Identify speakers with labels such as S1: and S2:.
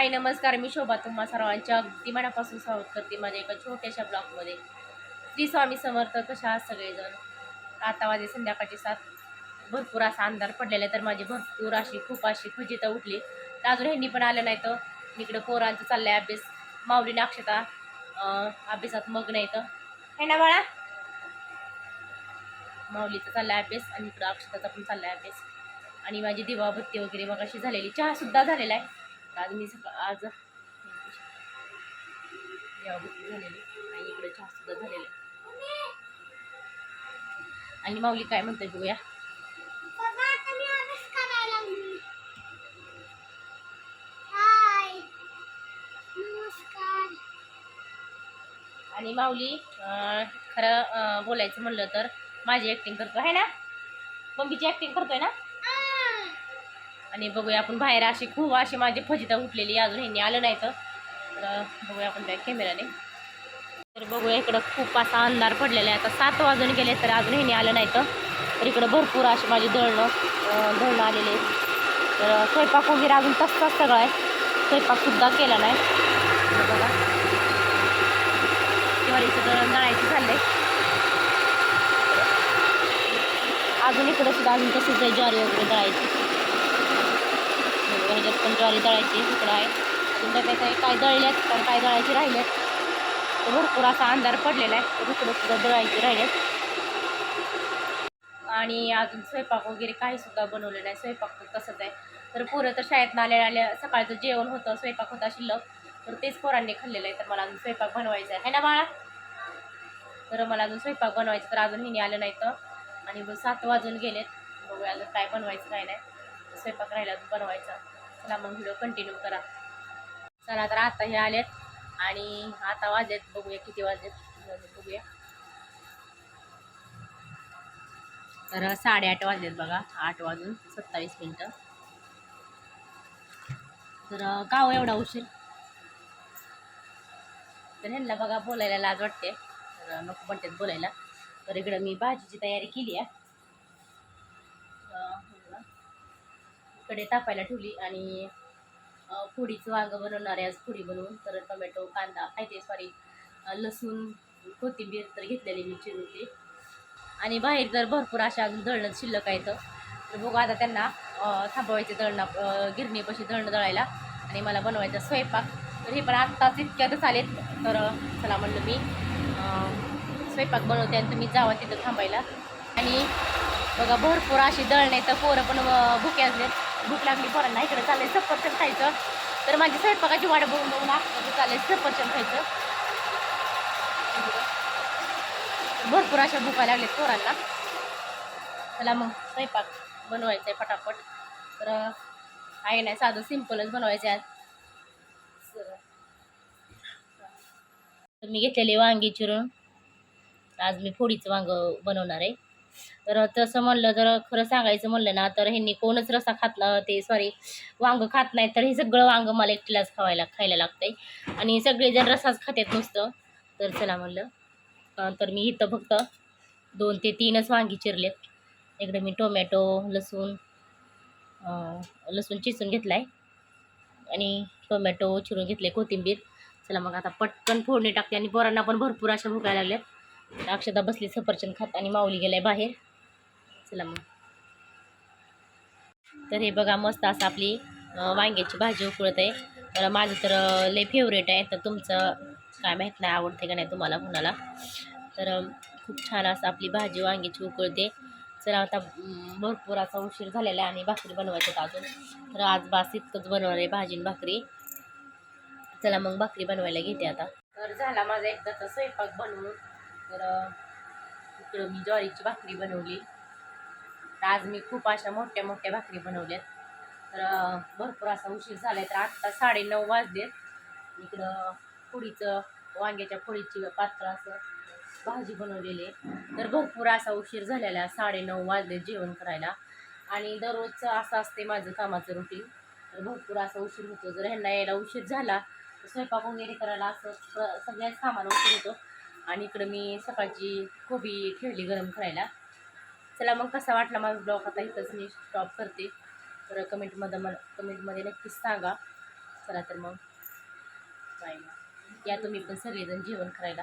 S1: हाय नमस्कार. मी शोभा. तुम्हा सर्वांच्या अगदी मनापासून स्वागत करते माझ्या एका छोट्याशा ब्लॉगमध्ये. श्री स्वामी समर्थ कशा आहात सगळेजण? आता माझे संध्याकाळचे सात. भरपूर असा अंधार पडलेला आहे तर माझी भरपूर अशी खूप अशी फजिता उठली. तर अजून ह्यांनी पण आलं नाही तर इकडं पोरांचं चाललंय अभ्यास. माऊलीने अक्षता अभ्यासात मग नाही तर. हे ना बाळा? माऊलीचा चाललाय अभ्यास आणि इकडं अक्षताचा पण चाललाय अभ्यास. आणि माझी दिवाबत्ती वगैरे मग अशी झालेली. चहासुद्धा झालेला आहे. आज मी सकाळ आज झालेली. आणि इकडे चहा सुद्धा झालेला. आणि माऊली काय म्हणते बघूया. आणि माऊली खरं बोलायचं म्हणलं तर माझी ॲक्टिंग करतो आहे ना? मम्मीची ॲक्टिंग करतोय ना? आणि बघूया आपण बाहेर अशी खूप अशी माझी फजिता उठलेली आहे. अजून ह्यांनी आलं नाही तर. बघूया आपण त्या कॅमेराने तर बघूया इकडं खूप असा अंधार पडलेला आहे. आता सात वाजून गेले तर अजून ह्यांनी आलं नाही तर. इकडं भरपूर अशी माझी दळणं दळणं आलेले तर स्वयंपाक वगैरे अजून तसंच सगळं आहे. स्वयंपाकसुद्धा केला नाही. बघा. ज्वारीचं दळण दळायचं झालं अजून इकडं सुद्धा अजून तसंच आहे ज्वारी वगैरे दळायची बघा, ह्याच्यात पण ज्वारी दळायची तिकडं आहे. अजून त्या काही काय दळल्यात तर काय दळायची राहिल्यात. तर भरपूर असा अंधार पडलेला आहे. तर इकडं सुद्धा दळायची राहिल्यात. आणि अजून स्वयंपाक वगैरे काहीसुद्धा सुद्धा नाही. स्वयंपाक तर तसंच आहे. तर पोरं तर शाळेत आल्या आल्या सकाळचं जेवण होतं स्वयंपाक होता शिल्लक. तर तेच पोरांनी खाल्लेलं आहे. तर मला अजून स्वयंपाक बनवायचा आहे. ना बाळा? तर मला अजून स्वयंपाक बनवायचा तर अजून हिने आलं नाही तर. आणि मग सात वाजून गेलेत. बघूया अजून काय बनवायचं काय नाही. स्वयंपाक राहिला अजून बनवायचा. चला मग व्हिडिओ कंटिन्यू करा. चला तर आता हे आलेत आणि आता वाजलेत बघूया किती वाजलेत. बघूया. तर साडेआठ वाजलेत बघा आठ वाजून सत्तावीस मिनटं. तर का हो एवढा उशीर? तर ह्यांना बघा बोलायला लाज वाटते. तर नको म्हणतात बोलायला. तर इकडं मी भाजीची तयारी केली आहे. इकडे तापायला ठेवली आणि फोडीचं वांगं बनवणार आहे आज फोडी बनवून तर टोमॅटो कांदा काय ते सॉरी लसूण कोथिंबीर तर घेतलेली मी चिरून ते. आणि बाहेर तर भरपूर अशा अजून दळणं शिल्लक आहेत. तर बघू आता त्यांना थांबवायचे दळणं गिरणीपाशी दळणं दळायला. आणि मला बनवायचा स्वयंपाक. तर हे पण आत्ताच इतक्यातच आलेत. तर चला म्हणलं मी स्वयंपाक बनवते आणि तुम्ही जावा तिथं थांबायला. आणि बघा भरपूर अशी दळणे तर पोरं पण भुके असलेत. भूक लागली पोरांना इकडे चाललंय सफरचंद खायचं. तर माझी स्वयंपाकाची वाट बघून बघून आता चाललंय सफरचंद खायचं. भरपूर अशा भुका लागलेत पोरांना. चला मग स्वयंपाक बनवायचा आहे पटापट. तर आहे नाही साधं सिम्पलच बनवायचं आहे आज. मी घेतलेली वांगी चिरून. आज मी फोडीचं वांग बनवणार आहे. तर तसं म्हणलं जर खरं सांगायचं म्हणलं ना तर ह्यांनी कोणच रसा खात ते सॉरी वांग खात नाही तर हे सगळं वांग मला एकटीलाच खावायला खायला लागतंय. आणि सगळेजण रसाच खातात नुसतं. तर चला म्हणलं तर मी इथं फक्त दोन ते तीनच वांगी चिरलेत. इकडे मी टोमॅटो लसूण लसूण चिसून घेतला आहे आणि टोमॅटो चिरून घेतले कोथिंबीर. चला मग आता पटकन फोडणी टाकते आणि पोरांना पण भरपूर अशा भुकायला लागल्यात. अक्षता बसली सफरचंद खात आणि माऊली गेलाय बाहेर. चला मग. तर हे बघा मस्त असं आपली वांग्याची भाजी उकळत आहे. तर माझं तर लय फेवरेट आहे. तर तुमचं काय माहीत नाही आवडते का नाही तुम्हाला कुणाला. तर खूप छान असं आपली भाजी वांग्याची उकळते. चला आता भरपूर असा उशीर झालेला आहे आणि भाकरी बनवायच्यात अजून. तर आज बास इतकंच बनवणार आहे भाजी आणि भाकरी. चला मग भाकरी बनवायला घेते आता. तर झाला माझा एकदाचा स्वयंपाक बनवून. तर इकडं मी ज्वारीची भाकरी बनवली. तर आज मी खूप अशा मोठ्या मोठ्या भाकरी बनवल्यात. तर भरपूर असा उशीर झाला आहे तर आत्ता साडेनऊ वाजलेत. इकडं पोळीचं वांग्याच्या पोळीची पात्र असं भाजी बनवलेली तर भरपूर असा उशीर झालेला साडेनऊ वाजले जेवण करायला. आणि दररोजचं असं असते माझं कामाचं रुटीन तर भरपूर असा उशीर होतो. जर ह्यांना यायला उशीर झाला तर स्वयंपाक वगैरे करायला असं सगळ्याच कामाला उशीर होतो. आणि इकडं मी सकाळची कोबी ठेवली गरम करायला. चला मग कसा वाटला माझा ब्लॉग आता इथंच मी स्टॉप करते. तर कमेंटमध्ये मला कमेंटमध्ये नक्कीच सांगा. चला तर मग. बाय. या तुम्ही पण सगळेजण जेवण करायला.